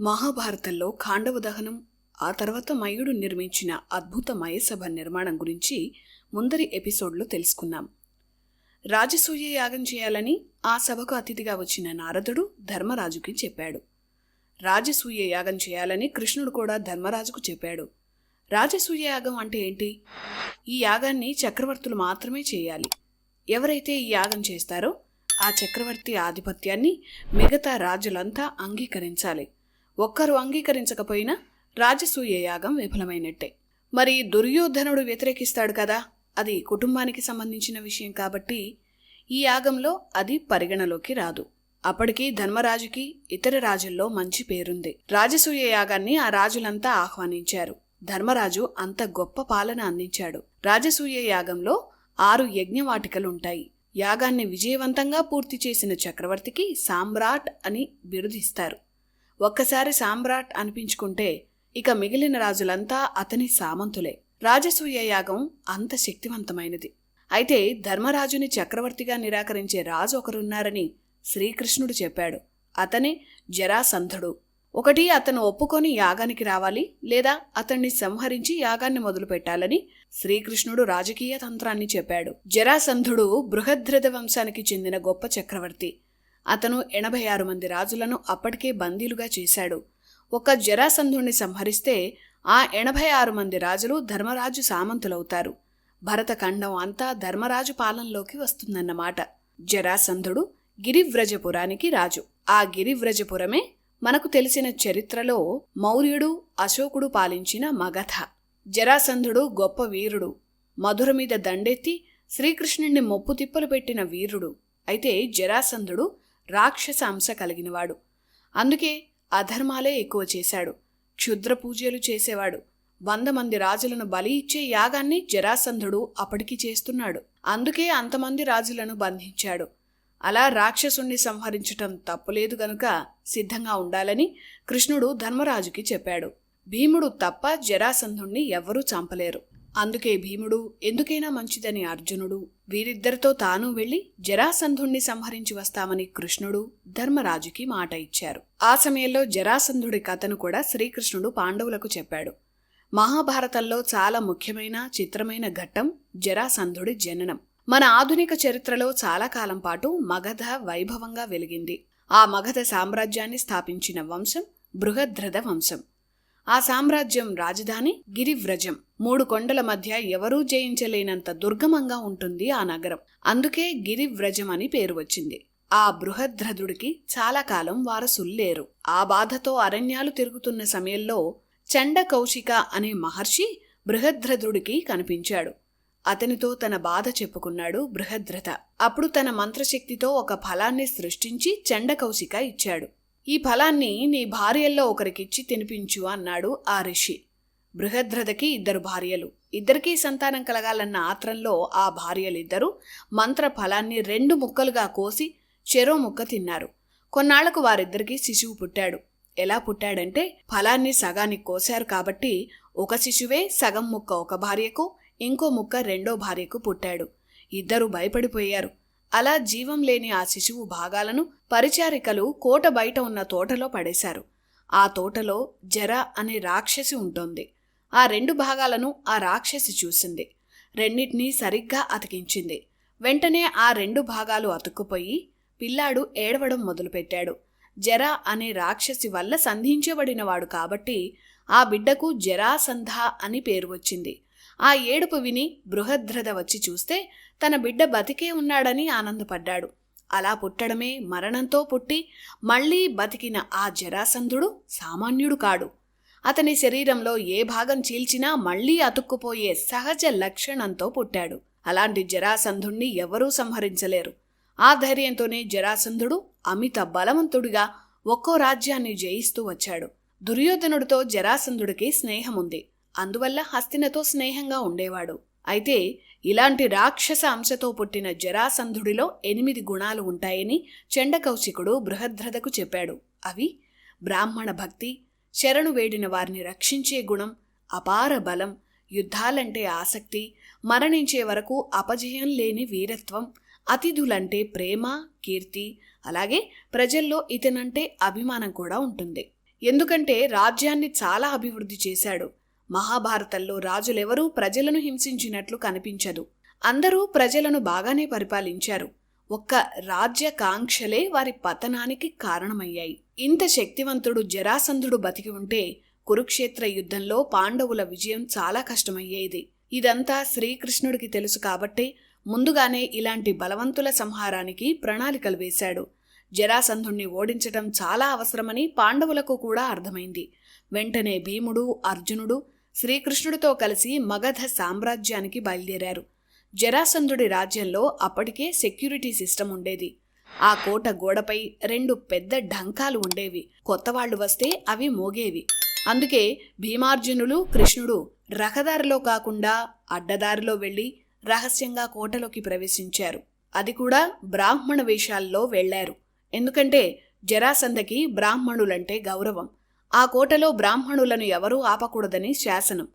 మహాభారతంలో ఖాండవ దహనం ఆ తర్వాత మయుడు నిర్మించిన అద్భుత మయసభ నిర్మాణం గురించి ముందరి ఎపిసోడ్లో తెలుసుకున్నాం. రాజసూయ యాగం చేయాలని ఆ సభకు అతిథిగా వచ్చిన నారదుడు ధర్మరాజుకి చెప్పాడు. రాజసూయ యాగం చేయాలని కృష్ణుడు కూడా ధర్మరాజుకు చెప్పాడు. రాజసూయ యాగం అంటే ఏంటి? ఈ యాగాన్ని చక్రవర్తులు మాత్రమే చేయాలి. ఎవరైతే ఈ యాగం చేస్తారో ఆ చక్రవర్తి ఆధిపత్యాన్ని మిగతా రాజులంతా అంగీకరించాలి. ఒక్కరు అంగీకరించకపోయినా రాజసూయ యాగం విఫలమైనట్టే. మరి దుర్యోధనుడు వ్యతిరేకిస్తాడు కదా? అది కుటుంబానికి సంబంధించిన విషయం కాబట్టి ఈ యాగంలో అది పరిగణలోకి రాదు. అప్పటికి ధర్మరాజుకి ఇతర రాజుల్లో మంచి పేరుంది. రాజసూయ యాగాన్ని ఆ రాజులంతా ఆహ్వానించారు. ధర్మరాజు అంత గొప్ప పాలన అందించాడు. రాజసూయ యాగంలో ఆరు యజ్ఞవాటికలుంటాయి. యాగాన్ని విజయవంతంగా పూర్తి చేసిన చక్రవర్తికి సామ్రాట్ అని బిరుదిస్తారు. ఒక్కసారి సామ్రాట్ అనిపించుకుంటే ఇక మిగిలిన రాజులంతా అతని సామంతులే. రాజసూయ యాగం అంత శక్తివంతమైనది. అయితే ధర్మరాజుని చక్రవర్తిగా నిరాకరించే రాజు ఒకరున్నారని శ్రీకృష్ణుడు చెప్పాడు. అతనే జరాసంధుడు. ఒకటి అతను ఒప్పుకొని యాగానికి రావాలి లేదా అతన్ని సంహరించి యాగాన్ని మొదలుపెట్టాలని శ్రీకృష్ణుడు రాజకీయ తంత్రాన్ని చెప్పాడు. జరాసంధుడు బృహద్రథ వంశానికి చెందిన గొప్ప చక్రవర్తి. అతను ఎనభై ఆరు మంది రాజులను అప్పటికే బందీలుగా చేశాడు. ఒక జరాసంధుణ్ణి సంహరిస్తే ఆ ఎనభై ఆరు మంది రాజులు ధర్మరాజు సామంతులవుతారు. భరతఖండం అంతా ధర్మరాజు పాలనలోకి వస్తుందన్నమాట. జరాసంధుడు గిరివ్రజపురానికి రాజు. ఆ గిరివ్రజపురమే మనకు తెలిసిన చరిత్రలో మౌర్యుడు అశోకుడు పాలించిన మగధ. జరాసంధుడు గొప్ప వీరుడు. మధుర మీద దండెత్తి శ్రీకృష్ణుణ్ణి మొప్పు తిప్పలు పెట్టిన వీరుడు. అయితే జరాసంధుడు రాక్షస అంశ కలిగినవాడు. అందుకే అధర్మాలే ఎక్కువ చేశాడు. క్షుద్ర పూజలు చేసేవాడు. వంద మంది రాజులను బలి ఇచ్చే యాగాన్ని జరాసంధుడు అప్పటికి చేస్తున్నాడు. అందుకే అంతమంది రాజులను బంధించాడు. అలా రాక్షసుణ్ణి సంహరించటం తప్పులేదు గనుక సిద్ధంగా ఉండాలని కృష్ణుడు ధర్మరాజుకి చెప్పాడు. భీముడు తప్ప జరాసంధుణ్ణి ఎవ్వరూ చంపలేరు. అందుకే భీముడు ఎందుకైనా మంచిదని అర్జునుడు. వీరిద్దరితో తాను వెళ్ళి జరాసంధుణ్ణి సంహరించి వస్తామని కృష్ణుడు ధర్మరాజుకి మాట ఇచ్చారు. ఆ సమయంలో జరాసంధుడి కథను కూడా శ్రీకృష్ణుడు పాండవులకు చెప్పాడు. మహాభారతంలో చాలా ముఖ్యమైన చిత్రమైన ఘట్టం జరాసంధుడి జననం. మన ఆధునిక చరిత్రలో చాలా కాలం పాటు మగధ వైభవంగా వెలిగింది. ఆ మగధ సామ్రాజ్యాన్ని స్థాపించిన వంశం బృహద్రథ వంశం. ఆ సామ్రాజ్యం రాజధాని గిరివ్రజం. మూడు కొండల మధ్య ఎవరూ జయించలేనంత దుర్గమంగా ఉంటుంది ఆ నగరం. అందుకే గిరివ్రజం అని పేరు వచ్చింది. ఆ బృహద్రథుడికి చాలా కాలం వారసుల్లేరు. ఆ బాధతో అరణ్యాలు తిరుగుతున్న సమయంలో చండ కౌశిక అనే మహర్షి బృహద్రథుడికి కనిపించాడు. అతనితో తన బాధ చెప్పుకున్నాడు బృహద్రథ. అప్పుడు తన మంత్రశక్తితో ఒక ఫలాన్ని సృష్టించి చండకౌశిక ఇచ్చాడు. ఈ ఫలాన్ని నీ భార్యల్లో ఒకరికిచ్చి తినిపించు అన్నాడు ఆ ఋషి బృహద్రథకి ఇద్దరు భార్యలు. ఇద్దరికీ సంతానం కలగాలన్న ఆత్రంలో ఆ భార్యలిద్దరూ మంత్ర ఫలాన్ని రెండు ముక్కలుగా కోసి చెరో ముక్క తిన్నారు. కొన్నాళ్ళకు వారిద్దరికీ శిశువు పుట్టాడు. ఎలా పుట్టాడంటే ఫలాన్ని సగానికి కోశారు కాబట్టి ఒక శిశువే సగం ముక్క ఒక భార్యకు ఇంకో ముక్క రెండో భార్యకు పుట్టాడు. ఇద్దరు భయపడిపోయారు. అలా జీవం లేని ఆ శిశువు భాగాలను పరిచారికలు కోట బయట ఉన్న తోటలో పడేశారు. ఆ తోటలో జర అనే రాక్షసి ఉంటుంది. ఆ రెండు భాగాలను ఆ రాక్షసి చూసింది. రెండింటినీ సరిగ్గా అతికించింది. వెంటనే ఆ రెండు భాగాలు అతుక్కుపోయి పిల్లాడు ఏడవడం మొదలుపెట్టాడు. జర అనే రాక్షసి వల్ల సంధించబడినవాడు కాబట్టి ఆ బిడ్డకు జరాసంధ అని పేరు వచ్చింది. ఆ ఏడుపు విని బృహద్రథ వచ్చి చూస్తే తన బిడ్డ బతికే ఉన్నాడని ఆనందపడ్డాడు. అలా పుట్టడమే మరణంతో పుట్టి మళ్ళీ బతికిన ఆ జరాసంధుడు సామాన్యుడు కాడు. అతని శరీరంలో ఏ భాగం చీల్చినా మళ్ళీ అతుక్కుపోయే సహజ లక్షణంతో పుట్టాడు. అలాంటి జరాసంధుణ్ణి ఎవరూ సంహరించలేరు. ఆ ధైర్యంతోనే జరాసంధుడు అమిత బలవంతుడిగా ఒక్కో రాజ్యాన్ని జయిస్తూ వచ్చాడు. దుర్యోధనుడితో జరాసంధుడికి స్నేహముంది. అందువల్ల హస్తినతో స్నేహంగా ఉండేవాడు. అయితే ఇలాంటి రాక్షస అంశతో పుట్టిన జరాసంధుడిలో ఎనిమిది గుణాలు ఉంటాయని చండకౌశికుడు బృహద్రథకు చెప్పాడు. అవి బ్రాహ్మణ భక్తి శరణు వేడిన వారిని రక్షించే గుణం అపార బలం యుద్ధాలంటే ఆసక్తి మరణించే వరకు అపజయం లేని వీరత్వం అతిథులంటే ప్రేమ కీర్తి అలాగే ప్రజల్లో ఇతనంటే అభిమానం కూడా ఉంటుంది. ఎందుకంటే రాజ్యాన్ని చాలా అభివృద్ధి చేశాడు. మహాభారతంలో రాజులెవరూ ప్రజలను హింసించినట్లు కనిపించదు. అందరూ ప్రజలను బాగానే పరిపాలించారు. ఒక్క రాజ్యకాంక్షలే వారి పతనానికి కారణమయ్యాయి. ఇంత శక్తివంతుడు జరాసంధుడు బతికి ఉంటే కురుక్షేత్ర యుద్ధంలో పాండవుల విజయం చాలా కష్టమయ్యేది. ఇదంతా శ్రీకృష్ణుడికి తెలుసు కాబట్టే ముందుగానే ఇలాంటి బలవంతుల సంహారానికి ప్రణాళికలు వేశాడు. జరాసంధుణ్ణి ఓడించటం చాలా అవసరమని పాండవులకు కూడా అర్థమైంది. వెంటనే భీముడు అర్జునుడు శ్రీకృష్ణుడితో కలిసి మగధ సామ్రాజ్యానికి బయలుదేరారు. జరాసంధుడి రాజ్యంలో అప్పటికే సెక్యూరిటీ సిస్టమ్ ఉండేది. ఆ కోట గోడపై రెండు పెద్ద ఢంకాలు ఉండేవి. కొత్తవాళ్ళు వస్తే అవి మోగేవి. అందుకే భీమార్జునులు కృష్ణుడు రహదారిలో కాకుండా అడ్డదారిలో వెళ్ళి రహస్యంగా కోటలోకి ప్రవేశించారు. అది కూడా బ్రాహ్మణ వేషాల్లో వెళ్ళారు ఎందుకంటే జరాసంధకి బ్రాహ్మణులంటే గౌరవం. ఆ కోటలో బ్రాహ్మణులను ఎవరూ ఆపకూడదని శాసనం.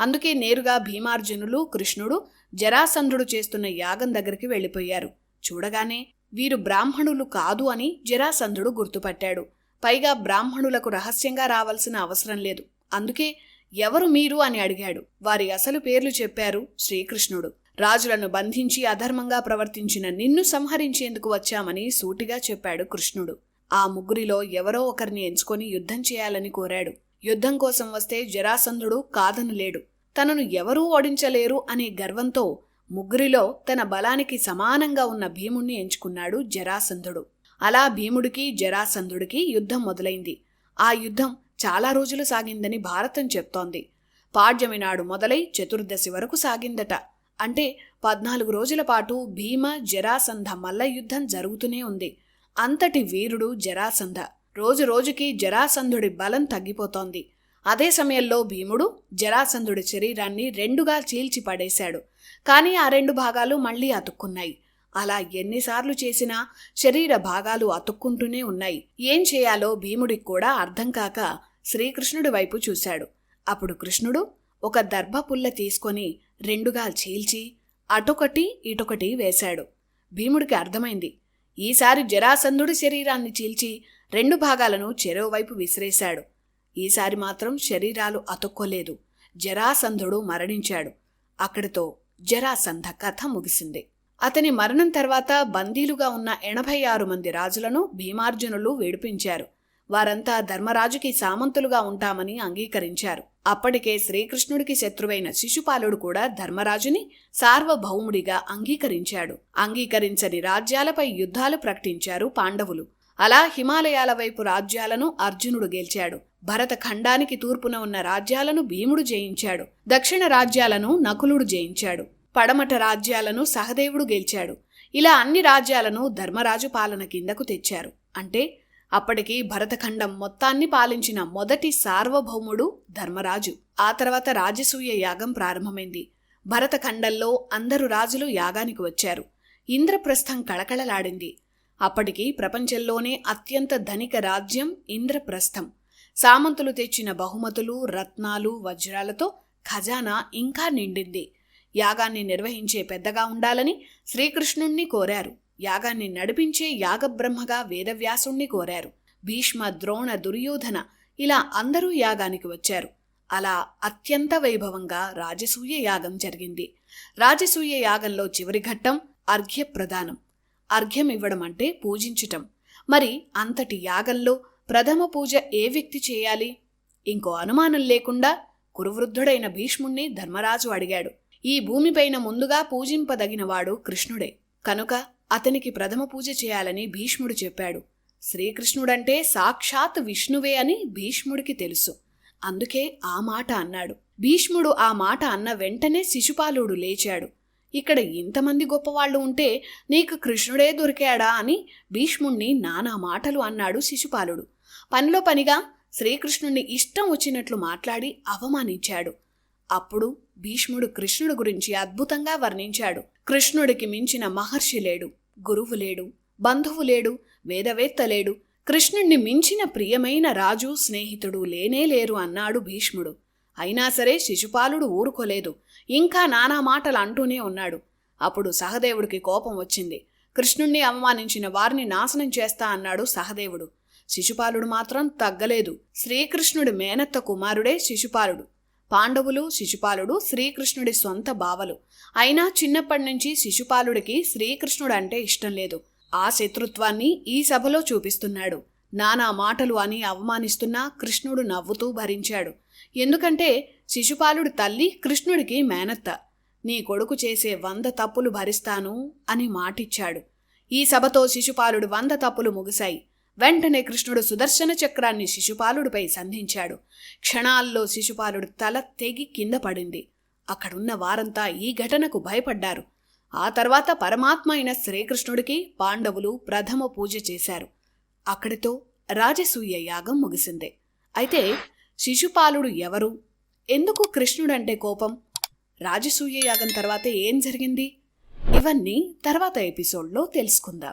అందుకే నేరుగా భీమార్జునులు కృష్ణుడు జరాసంధుడు చేస్తున్న యాగం దగ్గరికి వెళ్ళిపోయారు. చూడగానే వీరు బ్రాహ్మణులు కాదు అని జరాసంధుడు గుర్తుపట్టాడు. పైగా బ్రాహ్మణులకు రహస్యంగా రావాల్సిన అవసరం లేదు. అందుకే ఎవరు మీరు అని అడిగాడు. వారి అసలు పేర్లు చెప్పారు శ్రీకృష్ణుడు. రాజులను బంధించి అధర్మంగా ప్రవర్తించిన నిన్ను సంహరించేందుకు వచ్చామని సూటిగా చెప్పాడు కృష్ణుడు. ఆ ముగ్గురిలో ఎవరో ఒకరిని ఎంచుకొని యుద్ధం చేయాలని కోరాడు. యుద్ధం కోసం వస్తే జరాసంధుడు కాదనలేడు తనను ఎవరూ ఓడించలేరు అనే గర్వంతో ముగ్గురిలో తన బలానికి సమానంగా ఉన్న భీముణ్ణి ఎంచుకున్నాడు జరాసంధుడు. అలా భీముడికి జరాసంధుడికి యుద్ధం మొదలైంది. ఆ యుద్ధం చాలా రోజులు సాగిందని భారతం చెప్తోంది. పాడ్యమి నాడు మొదలై చతుర్దశి వరకు సాగిందట. అంటే పద్నాలుగు రోజుల పాటు భీమ జరాసంధ మల్ల యుద్ధం జరుగుతూనే ఉంది. అంతటి వీరుడు జరాసంధ. రోజు రోజుకి జరాసంధుడి బలం తగ్గిపోతోంది. అదే సమయంలో భీముడు జరాసంధుడి శరీరాన్ని రెండుగా చీల్చి పడేశాడు కానీ ఆ రెండు భాగాలు మళ్ళీ అతుక్కున్నాయి. అలా ఎన్నిసార్లు చేసినా శరీర భాగాలు అతుక్కుంటూనే ఉన్నాయి. ఏం చేయాలో భీముడికి కూడా అర్థం కాక శ్రీకృష్ణుడి వైపు చూశాడు. అప్పుడు కృష్ణుడు ఒక దర్భపుల్ల తీసుకొని రెండుగా చీల్చి అటొకటి ఇటొకటి వేశాడు. భీముడికి అర్థమైంది. ఈసారి జరాసంధుడి శరీరాన్ని చీల్చి రెండు భాగాలను చెరోవైపు విసిరేశాడు. ఈసారి మాత్రం శరీరాలు అతుక్కోలేదు. జరాసంధుడు మరణించాడు. అక్కడితో జరాసంధ కథ ముగిసింది. అతని మరణం తర్వాత బందీలుగా ఉన్న ఎనభై ఆరు మంది రాజులను భీమార్జునులు విడిపించారు. వారంతా ధర్మరాజుకి సామంతులుగా ఉంటామని అంగీకరించారు. అప్పటికే శ్రీకృష్ణుడికి శత్రువైన శిశుపాలుడు కూడా ధర్మరాజుని సార్వభౌముడిగా అంగీకరించాడు. అంగీకరించని రాజ్యాలపై యుద్ధాలు ప్రకటించారు పాండవులు. అలా హిమాలయాల వైపు రాజ్యాలను అర్జునుడు గెలిచాడు. భరత ఖండానికి తూర్పున ఉన్న రాజ్యాలను భీముడు జయించాడు. దక్షిణ రాజ్యాలను నకులుడు జయించాడు. పడమట రాజ్యాలను సహదేవుడు గెలిచాడు. ఇలా అన్ని రాజ్యాలను ధర్మరాజు పాలన కిందకు తెచ్చారు. అంటే అప్పటికి భరతఖండం మొత్తాన్ని పాలించిన మొదటి సార్వభౌముడు ధర్మరాజు. ఆ తర్వాత రాజసూయ యాగం ప్రారంభమైంది. భరతఖండంలో అందరు రాజులు యాగానికి వచ్చారు. ఇంద్రప్రస్థం కళకళలాడింది. అప్పటికి ప్రపంచంలోనే అత్యంత ధనిక రాజ్యం ఇంద్రప్రస్థం. సామంతులు తెచ్చిన బహుమతులు రత్నాలు వజ్రాలతో ఖజానా ఇంకా నిండింది. యాగాన్ని నిర్వహించే పెద్దగా ఉండాలని శ్రీకృష్ణుణ్ణి కోరారు. యాగాన్ని నడిపించే యాగబ్రహ్మగా వేదవ్యాసుణ్ణి కోరారు. భీష్మ ద్రోణ దుర్యోధన ఇలా అందరూ యాగానికి వచ్చారు. అలా అత్యంత వైభవంగా రాజసూయ యాగం జరిగింది. రాజసూయ యాగంలో చివరి ఘట్టం అర్ఘ్యప్రదానం. అర్ఘ్యం ఇవ్వడం అంటే పూజించటం. మరి అంతటి యాగంలో ప్రథమ పూజ ఏ వ్యక్తి చేయాలి? ఇంకో అనుమానం లేకుండా కురువృద్ధుడైన భీష్ముణ్ణి ధర్మరాజు అడిగాడు. ఈ భూమిపైన ముందుగా పూజింపదగినవాడు కృష్ణుడే. కనుక అతనికి ప్రథమ పూజ చేయాలని భీష్ముడు చెప్పాడు. శ్రీకృష్ణుడంటే సాక్షాత్ విష్ణువే అని భీష్ముడికి తెలుసు. అందుకే ఆ మాట అన్నాడు. భీష్ముడు ఆ మాట అన్న వెంటనే శిశుపాలుడు లేచాడు. ఇక్కడ ఇంతమంది గొప్పవాళ్ళు ఉంటే నీకు కృష్ణుడే దొరికాడా అని భీష్ముణ్ణి నానా మాటలు అన్నాడు శిశుపాలుడు. పనిలో పనిగా శ్రీకృష్ణుణ్ణి ఇష్టం వచ్చినట్లు మాట్లాడి అవమానించాడు. అప్పుడు భీష్ముడు కృష్ణుడు గురించి అద్భుతంగా వర్ణించాడు. కృష్ణుడికి మించిన మహర్షి లేడు. గురువు లేడు బంధువు లేడు వేదవేత్త లేడు. కృష్ణుణ్ణి మించిన ప్రియమైన రాజు స్నేహితుడు లేనే లేరు అన్నాడు భీష్ముడు. అయినా సరే శిశుపాలుడు ఊరుకోలేదు. ఇంకా నానా మాటలు అంటూనే ఉన్నాడు. అప్పుడు సహదేవుడికి కోపం వచ్చింది. కృష్ణుణ్ణి అవమానించిన వారిని నాశనం చేస్తా అన్నాడు సహదేవుడు. శిశుపాలుడు మాత్రం తగ్గలేదు. శ్రీకృష్ణుడి మేనత్త కుమారుడే శిశుపాలుడు. పాండవులు శిశుపాలుడు శ్రీకృష్ణుడి సొంత బావలు. అయినా చిన్నప్పటి నుంచి శిశుపాలుడికి శ్రీకృష్ణుడు అంటే ఇష్టం లేదు. ఆ శత్రుత్వాన్ని ఈ సభలో చూపిస్తున్నాడు. నానా మాటలు అని అవమానిస్తున్నా కృష్ణుడు నవ్వుతూ భరించాడు. ఎందుకంటే శిశుపాలుడి తల్లి కృష్ణుడికి మేనత్త. నీ కొడుకు చేసే వంద తప్పులు భరిస్తాను అని మాటిచ్చాడు. ఈ సభతో శిశుపాలుడు వంద తప్పులు ముగిశాయి. వెంటనే కృష్ణుడు సుదర్శన చక్రాన్ని శిశుపాలుడిపై సంధించాడు. క్షణాల్లో శిశుపాలుడు తల తెగి కింద పడింది. అక్కడున్న వారంతా ఈ ఘటనకు భయపడ్డారు. ఆ తర్వాత పరమాత్మ అయిన శ్రీకృష్ణుడికి పాండవులు ప్రథమ పూజ చేశారు. అక్కడితో రాజసూయ యాగం ముగిసింది. అయితే శిశుపాలుడు ఎవరు? ఎందుకు కృష్ణుడంటే కోపం? రాజసూయ యాగం తర్వాత ఏం జరిగింది? ఇవన్నీ తర్వాత ఎపిసోడ్లో తెలుసుకుందాం.